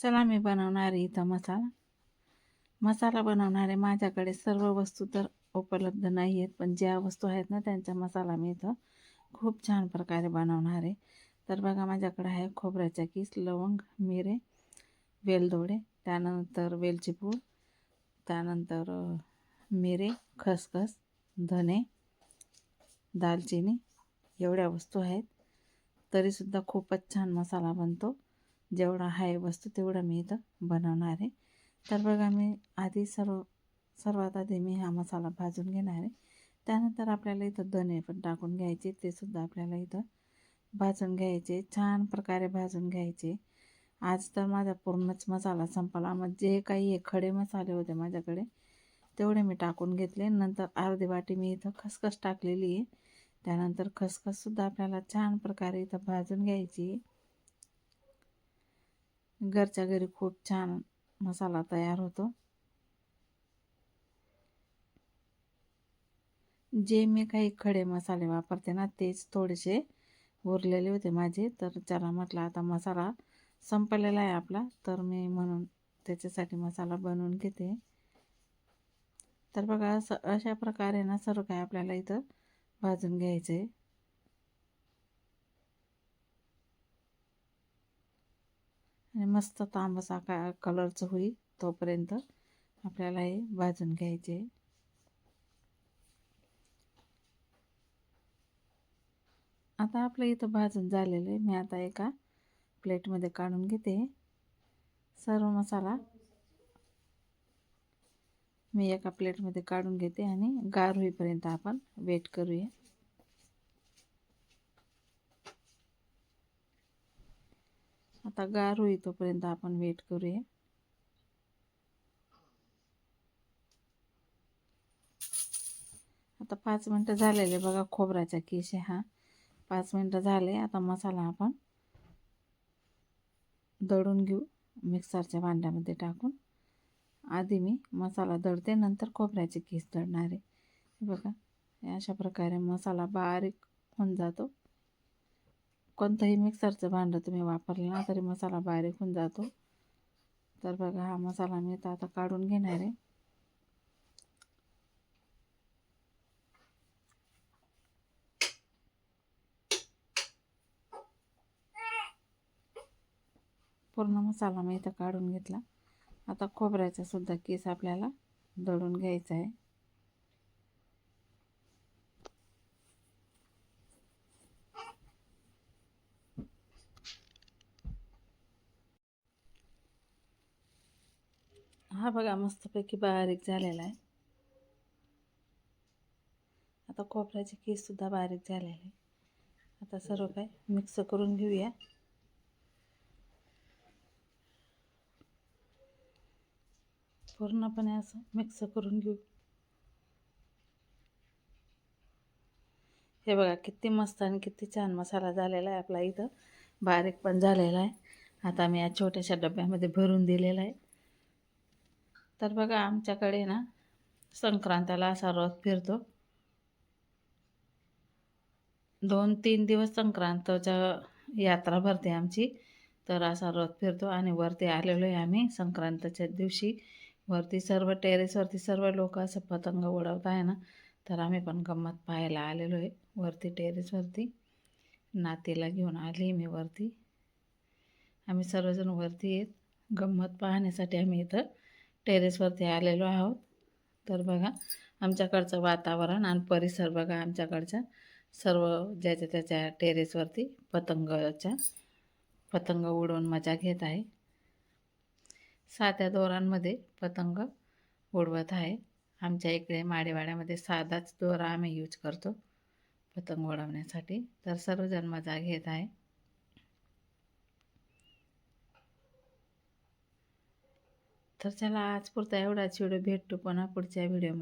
चला मी बनवणार आहे इथं मसाला. मसाला बनवणारे माझ्याकडे सर्व वस्तू तर उपलब्ध नाही आहेत पण ज्या वस्तू आहेत ना त्यांचा मसाला मी इथं खूप छान प्रकारे बनवणार. आहे तर बघा माझ्याकडे आहे खोबऱ्याचा किस लवंग मिरे वेलदोडे त्यानंतर वेलची पूड त्यानंतर मिरे खसखस धने दालचिनी एवढ्या वस्तू आहेत. तरीसुद्धा खूपच छान मसाला बनतो. जेवढा आहे वस्तू तेवढं मी इथं बनवणार आहे. तर बघा मी आधी सर्व सर्वात आधी मी हा मसाला भाजून घेणार आहे. त्यानंतर आपल्याला इथं धने पण टाकून घ्यायचे ते सुद्धा आपल्याला इथं भाजून घ्यायचे छान प्रकारे भाजून घ्यायचे. आज तर माझा पूर्णच मसाला संपला. मग जे काही हे खडे मसाले होते माझ्याकडे तेवढे मी टाकून घेतले. नंतर अर्धी वाटी मी इथं खसखस टाकलेली आहे. त्यानंतर खसखससुद्धा आपल्याला छान प्रकारे इथं भाजून घ्यायची घरच्या घरी खूप छान मसाला तयार होतो. जे मी काही खडे मसाले वापरते ना तेच थोडेसे उरलेले होते माझे. तर त्याला म्हटलं आता मसाला संपलेला आहे आपला. तर मी म्हणून त्याच्यासाठी मसाला बनवून घेते. तर बघा असं अशा प्रकारे ना सर्व काय आपल्याला इथं भाजून घ्यायचं आहे आणि मस्त तांबसा का कलरचं होईल तोपर्यंत आपल्याला हे भाजून घ्यायचे. आता आपलं इथं भाजून झालेलं आहे. मी आता एका प्लेटमध्ये काढून घेते. सर्व मसाला मी एका प्लेटमध्ये काढून घेते आणि गार होईपर्यंत आपण वेट करूया. आता गार होई तोपर्यंत आपण वेट करूया. आता पाच मिनटं झालेले बघा खोबऱ्याचा केश हा. पाच मिनटं झाले आता मसाला आपण दळून घेऊ मिक्सरच्या भांड्यामध्ये टाकून. आधी मी मसाला दळते नंतर खोबऱ्याचे केस दळणार. आहे बघा अशा प्रकारे मसाला बारीक होऊन जातो. कोणतंही मिक्सरचं भांडं तुम्ही वापरलं ना तरी मसाला बारीक होऊन जातो. तर बघा हा मसाला मी तर आता काढून घेणार आहे. पूर्ण मसाला मी इथं काढून घेतला. आता खोबऱ्याचा सुद्धा केस आपल्याला दळून घ्यायचा आहे. हा बघा मस्तपैकी बारीक झालेला आहे. आता खोबऱ्याचे केससुद्धा बारीक झालेले आहे आता सर्व काय मिक्स करून घेऊया. पूर्णपणे असं मिक्स करून घेऊ. हे बघा किती मस्त आणि किती छान मसाला झालेला आहे आपला इथं. बारीक पण झालेला आहे. आता मी या छोट्याशा डब्यामध्ये भरून दिलेला आहे. तर बघा आमच्याकडे ना संक्रांताला असा रथ फिरतो. दोन तीन दिवस संक्रांतच्या यात्रा भरते आमची. तर असा रथ फिरतो आणि वरती आलेलो आहे आम्ही संक्रांतच्या दिवशी. वरती सर्व टेरेसवरती सर्व लोक असं पतंग उडवत आहे ना तर आम्ही पण गंमत पाहायला आलेलो आहे वरती. टेरेसवरती नातीला घेऊन आली मी वरती. आम्ही सर्वजण वरती येत. गंमत पाहण्यासाठी आम्ही इथं टेरेसवरती आलेलो आहोत. तर बघा आमच्याकडचं वातावरण आणि परिसर बघा आमच्याकडच्या सर्व ज्याच्या त्याच्या टेरेसवरती पतंगच्या पतंग उडवून मजा घेत आहे. साध्या दोरांमध्ये पतंग उडवत आहे. आमच्या इकडे माडेवाड्यामध्ये साधाच दोरा आम्ही यूज करतो पतंग उडवण्यासाठी. तर सर्वजण मजा घेत आहे. तर चला आज पुरता एवढाच व्हिडिओ भेटतो पुन्हा पुढच्या व्हिडिओ